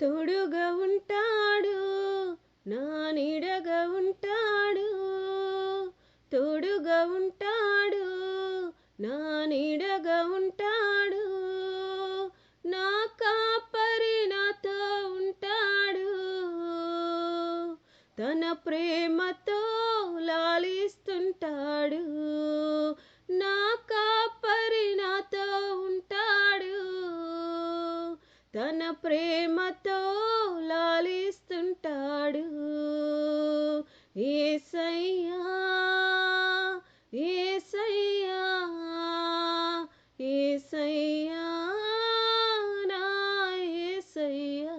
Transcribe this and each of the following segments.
తోడుగా ఉంటాడు నా నీడగా ఉంటాడు. తోడుగా ఉంటాడు నా నీడగా ఉంటాడు. నా కాపరి నాతో ఉంటాడు. తన ప్రేమతో లాలిస్తుంటాడు. నా కాపరి నాతో తన ప్రేమతో లాలిస్తుంటాడు. ఏసయ్యా ఏసయ్యా ఏసయ్యా నా ఏసయ్యా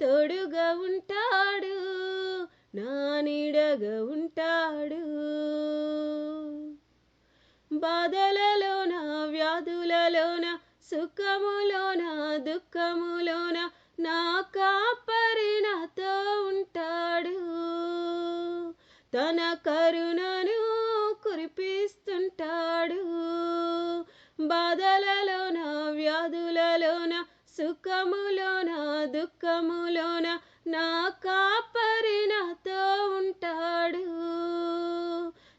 తోడుగా ఉంటాడు నా నీడగా ఉంటాడు. బాధలలోన సుఖములోన దుఃఖములోన నా కాపరి నాతో ఉంటాడు. తన కరుణను కురిపిస్తుంటాడు. బాధలలోన వ్యాధులలోన సుఖములోన దుఃఖములోన నా కాపరి నాతో ఉంటాడు.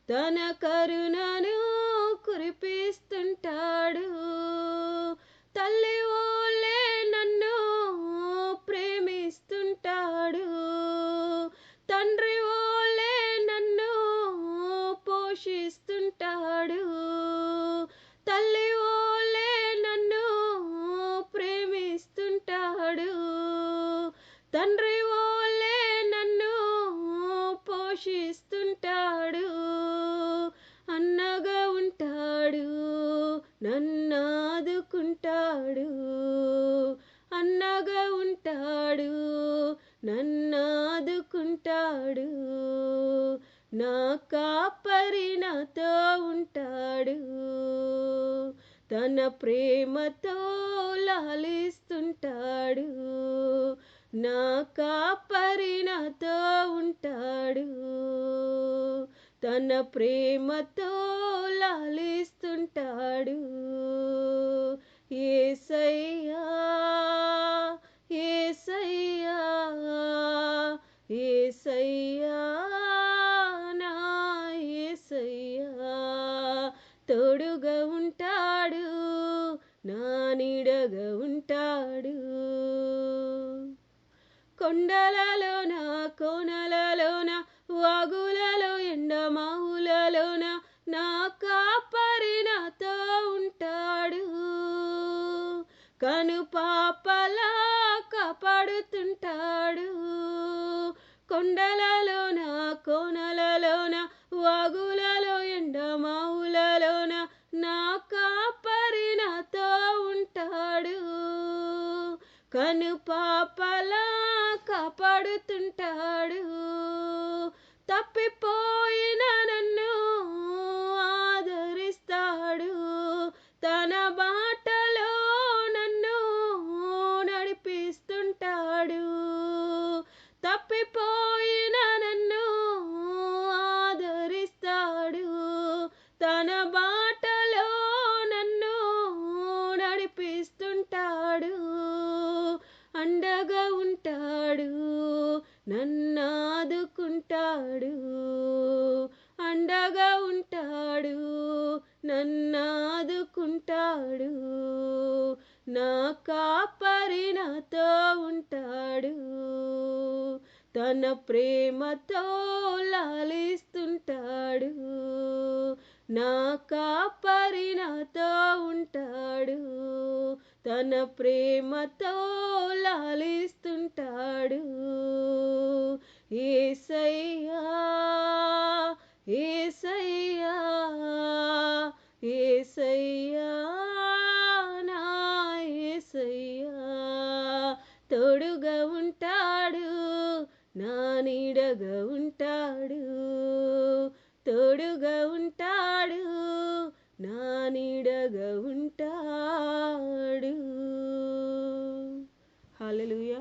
తన కరుణను తండ్రి ఓలే నన్ను పోషిస్తుంటాడు. అన్నగా ఉంటాడు నన్నాదుకుంటాడు అన్నగా ఉంటాడు నన్నాదుకుంటాడు నా కాపరి నాతో ఉంటాడు. తన ప్రేమతో లాలిస్తుంటాడు. నా కాపరినతో ఉంటాడు. తన ప్రేమతో లాలిస్తుంటాడు. ఏసయ్యా ఏసయ్యా ఏసయ్యా నా ఏసయ్యా తోడుగా ఉంటాడు నా కొండలలోన కోనలలోన వాగులలో ఎండమావులలోన నా కాపరి నాతో ఉంటాడు. కను పాపలా కాపాడుతుంటాడు. కొండలలోన కోనలలోన వాగులలో ఎండమావులలోన నా కాపరి నాతో ఉంటాడు. కను పాపలా కాపాడుతుంటాడు తప్పిపోయిన నన్నాదుకుంటాడు అండగా ఉంటాడు నన్నాదుకుంటాడు నా కాపరి నాతో ఉంటాడు. తన ప్రేమతో లాలిస్తుంటాడు నా కాపరి నాతో ఉంటాడు. తన ప్రేమతో లాలిస్తుంటాడు. ఏసయ్యా ఏసయ్యా ఏసయ్యా నా ఏసయ్యా తోడుగా ఉంటాడు నా నీడగా ఉంటాడు తోడుగా ఉంటాడు నా నీడగా ఉంటాడు. హల్లెలూయా